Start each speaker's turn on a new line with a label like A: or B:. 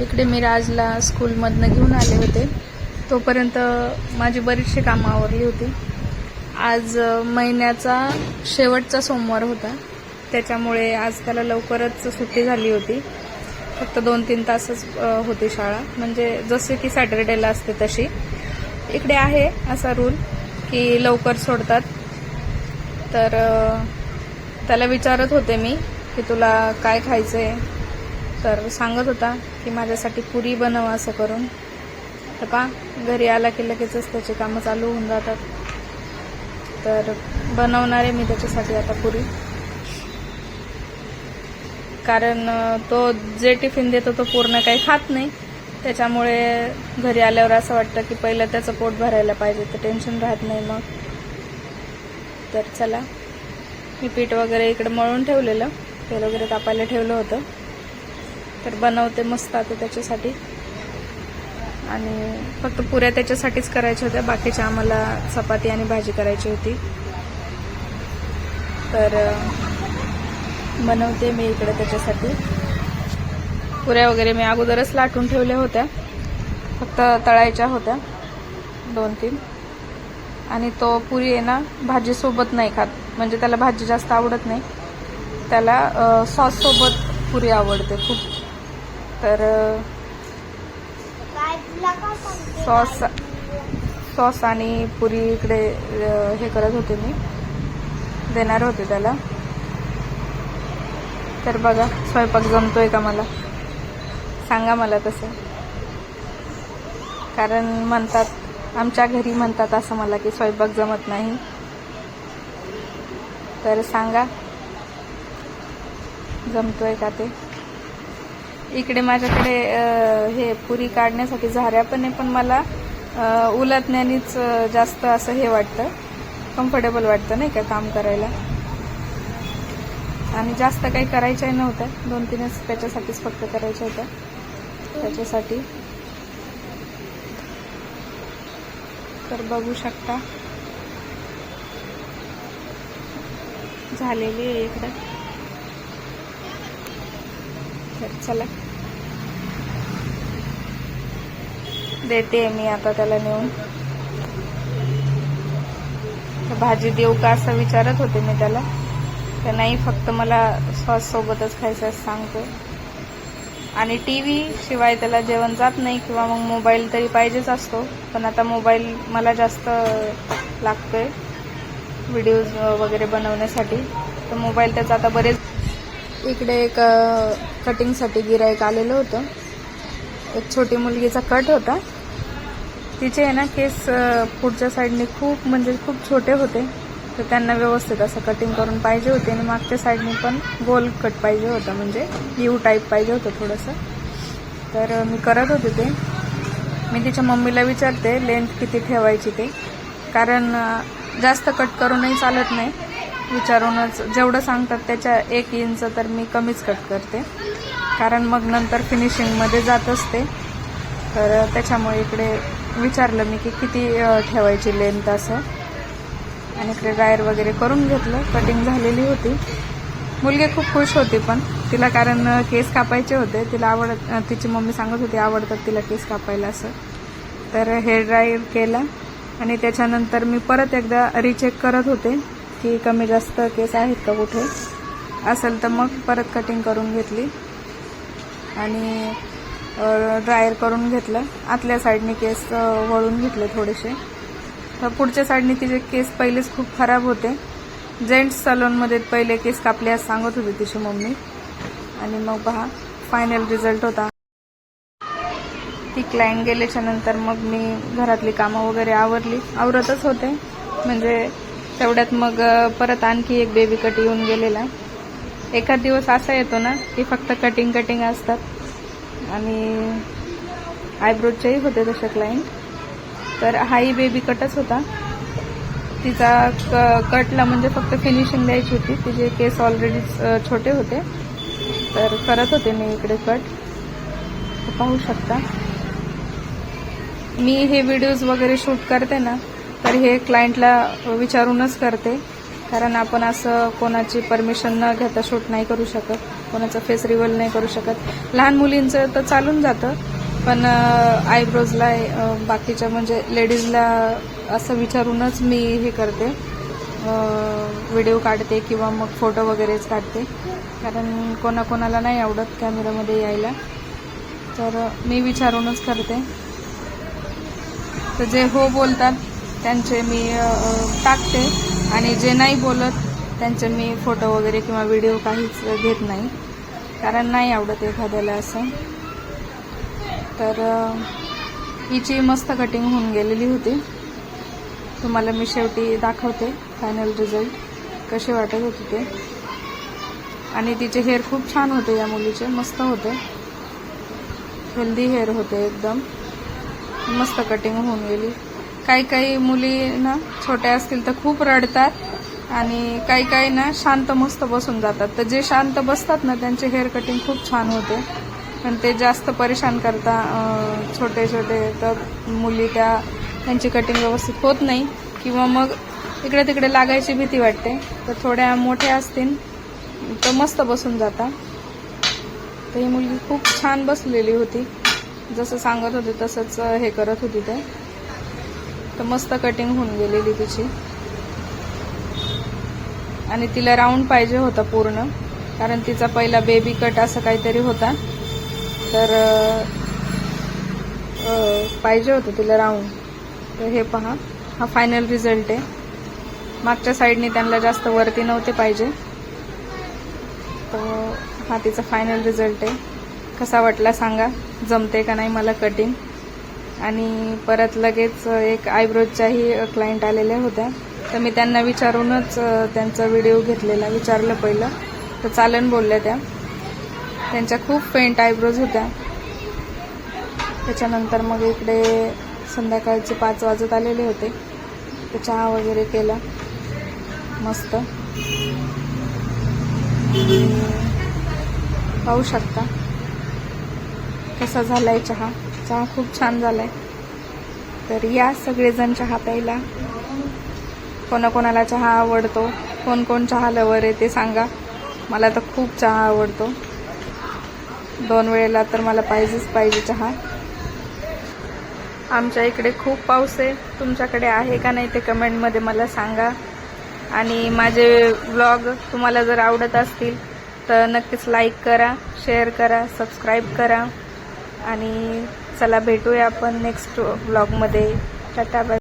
A: इकडे मी राजला स्कूलमधनं घेऊन आले होते. तोपर्यंत माझी बरीचशी कामं आवरली होती. आज महिन्याचा शेवटचा सोमवार होता. त्याच्यामुळे आज त्याला लवकरच सुट्टी झाली होती. फक्त दोन तीन तासच होती शाळा. म्हणजे जसे की सॅटर्डेला असते तशी. इकडे आहे असा रूल की लवकर सोडतात. तर त्याला विचारत होते मी की तुला काय खायचं आहे तर सांगत होता की माझ्यासाठी पुरी बनव असं करून. तर पा घरी आला की लगेचच त्याची कामं चालू होऊन जातात. तर बनवणार आहे मी त्याच्यासाठी आता पुरी. कारण तो जे टिफिन देतो तो पूर्ण काही खात नाही. त्याच्यामुळे घरी आल्यावर असं वाटतं की पहिलं त्याचं पोट भरायला पाहिजे तर टेन्शन राहत नाही मग. तर चला मी पीठ वगैरे इकडे मळून ठेवलेलं. तेल वगैरे तापायला ठेवलं होतं. तर बनवते मस्त आता त्याच्यासाठी. आणि फक्त पुऱ्या त्याच्यासाठीच करायच्या होत्या बाकीच्या आम्हाला चपाती आणि भाजी करायची होती. तर बनवते मी इकडे त्याच्यासाठी. पुऱ्या वगैरे मी अगोदरच लाटून ठेवल्या होत्या. फक्त तळायच्या होत्या दोन तीन. आणि तो पुरी आहे ना भाजीसोबत नाही खात. म्हणजे त्याला भाजी जास्त आवडत नाही. त्याला सॉससोबत पुरी आवडते खूप. तर सॉस सॉस आणि पुरी इकडे हे करत होते मी. देणार होते त्याला. तर बघा स्वयंपाक जमतोय का मला? सांगा मला तसं. कारण म्हणतात आमच्या घरी म्हणतात असं मला की स्वयंपाक जमत नाही. तर सांगा जमतोय का ते? इकडे माझ्याकडे हे पुरी काढण्यासाठी झाऱ्या पण आहे पण मला अ, उलटण्यानेच जास्त असं हे वाटतं. कम्फर्टेबल वाटतं नाही का काम करायला? आणि जास्त काही करायच्याही नव्हत्या दोन तीनच त्याच्यासाठीच फक्त करायच्या होत्या त्याच्यासाठी. तर बघू शकता. झालेली आहे इकडे. तर चला. देते मी आता त्याला नेऊन. तर भाजी देऊ का असं विचारत होते मी त्याला. तर नाही फक्त मला सॉस सोबतच खायचं सांगतो आणि टी व्ही शिवाय त्याला जेवण जात नाही किंवा मग मोबाईल तरी पाहिजेच असतो. पण आता मोबाईल मला जास्त लागतोय व्हिडिओज वगैरे बनवण्यासाठी. तर मोबाईल त्याचा आता बरेच इकडे एक कटिंगसाठी गिरायक आलेलं होतं. एक छोटी मुलगीचा कट होता. तिचे आहे ना केस पुढच्या साईडने खूप म्हणजे खूप छोटे होते. तर त्यांना व्यवस्थित असं कटिंग करून पाहिजे होते आणि मागच्या साईडने पण गोल कट पाहिजे होता म्हणजे यू टाईप पाहिजे होतं थोडंसं. तर मी करत होते ते. मी तिच्या मम्मीला विचारते लेंथ किती ठेवायची ते? कारण जास्त कट करूनही चालत नाही. विचारूनच जेवढं सांगतात त्याच्या एक इंच तर मी कमीच कट करते. कारण मग नंतर फिनिशिंगमध्ये जात असते. तर त्याच्यामुळे इकडे विचारलं मी की किती ठेवायची लेंथ असं. आणि इकडे ड्रायर वगैरे करून घेतलं. कटिंग झालेली होती. मुलगी खूप खुश होती पण. तिला कारण केस कापायचे होते. तिला आवडत तिची मम्मी सांगत होती आवडतात तिला केस कापायला असं. तर हेअर ड्रायर केला. आणि त्याच्यानंतर मी परत एकदा रिचेक करत होते की कमी जास्त केस आहेत का कुठे. असेल तर मग परत कटिंग करून घेतली. आणि ड्रायर करून घेतलं. आतल्या साईडने केस वळून घेतले थोडेसे. तर पुढच्या साईडने तिचे केस पहिलेच खूप खराब होते. जेंट्स सलूनमध्ये पहिले केस कापले असं सांगत होती तिची मम्मी. आणि मग पहा फायनल रिझल्ट होता. ती क्लायंट गेल्याच्यानंतर मग मी घरातली कामं वगैरे आवरली. आवरतच होते. म्हणजे तेवढ्यात मग परत आणखी एक बेबी कट येऊन गेलेला. एखाद दिवस असा येतो ना की फक्त कटिंग कटिंग असतात. आणि आयब्रोजचेही होते तसे क्लायंट तर हाही बेबी कटच होता. तिचा क कटला म्हणजे फक्त फिनिशिंग द्यायची होती. तिचे केस ऑलरेडी छोटे होते. तर करत होते मी इकडे कट पाहू शकता. मी हे व्हिडिओज वगैरे शूट करते ना तर हे क्लायंटला विचारूनच करते. कारण आपण असं कोणाची परमिशन न घेता शूट नाही करू शकत कोणाचं फेस रिवल नाही करू शकत. लहान मुलींचं तर चालून जातं पण आयब्रोजला बाकीच्या म्हणजे लेडीजला असं विचारूनच मी हे करते. व्हिडिओ काढते किंवा मग फोटो वगैरेच काढते. कारण कोणाकोणाला नाही आवडत कॅमेरामध्ये यायला. तर मी विचारूनच करते. तर जे हो बोलतात त्यांचे मी टाकते. आणि जे नाही बोलत त्यांचे मी फोटो वगैरे किंवा व्हिडिओ काहीच घेत नाही. कारण नाही आवडत एखाद्याला असं. तर हिची मस्त कटिंग होऊन गेलेली होती. तुम्हाला मी शेवटी दाखवते फायनल रिझल्ट कसे वाटत होते ते. आणि तिचे हेअर खूप छान होते या मुलीचे. मस्त होते. हेल्दी हेअर होते एकदम. मस्त कटिंग होऊन गेली. काही काही मुली ना छोट्या असतील तर खूप रडतात आणि काही काही ना शांत मस्त बसून जातात. तर जे शांत बसतात ना त्यांचे हेअर कटिंग खूप छान होते. पण ते जास्त परेशान करता छोटे छोटे तर मुली त्या त्यांची कटिंग व्यवस्थित होत नाही. किंवा मग इकडे तिकडे लागायची भीती वाटते. तर थोड्या मोठ्या असतील तर मस्त बसून जातात तर ही मुलगी खूप छान बसलेली होती. जसं सांगत होते तसंच हे करत होती ते. तर मस्त कटिंग होऊन गेलेली तिची. आणि तिला राऊंड पाहिजे होता पूर्ण कारण तिचा पहिला बेबी कट असं काहीतरी होता. तर पाहिजे होतं तिला राऊंड तर हे पहा हा फायनल रिझल्ट आहे. मागच्या साईडने त्यांना जास्त वरती नव्हते पाहिजे. तर हा तिचा फायनल रिझल्ट आहे. कसा वाटला सांगा? जमते का नाही मला कटिंग आणि परत लगेच एक आयब्रोजच्याही क्लायंट आलेल्या होत्या. तर मी त्यांना विचारूनच त्यांचा व्हिडिओ घेतलेला विचारलं पहिलं. तर चालन बोलल्या त्या. त्यांच्या खूप फेंट आयब्रोज होत्या. त्याच्यानंतर मग इकडे संध्याकाळचे पाच वाजत आलेले होते. तर चहा वगैरे केला. मस्त. पाहू शकता कसा झालाय चहा. चहा खूप छान झालाय. तर या सगळेजण चहा प्यायला कोणाकोणाला चहा आवडतो कोण कोण चहा लवर आहे ते सांगा. मला तर खूप चहा आवडतो. दोन वेळेला तर मला पाहिजेच पाहिजे चहा. आमच्या इकडे खूप पाऊस आहे. तुमच्याकडे आहे का नाही ते कमेंटमध्ये मला सांगा. आणि माझे व्लॉग तुम्हाला जर आवडत असतील तर नक्कीच लाईक करा शेअर करा सबस्क्राईब करा. आणि चला भेटूया आपण नेक्स्ट व्लॉगमध्ये टाटा बाय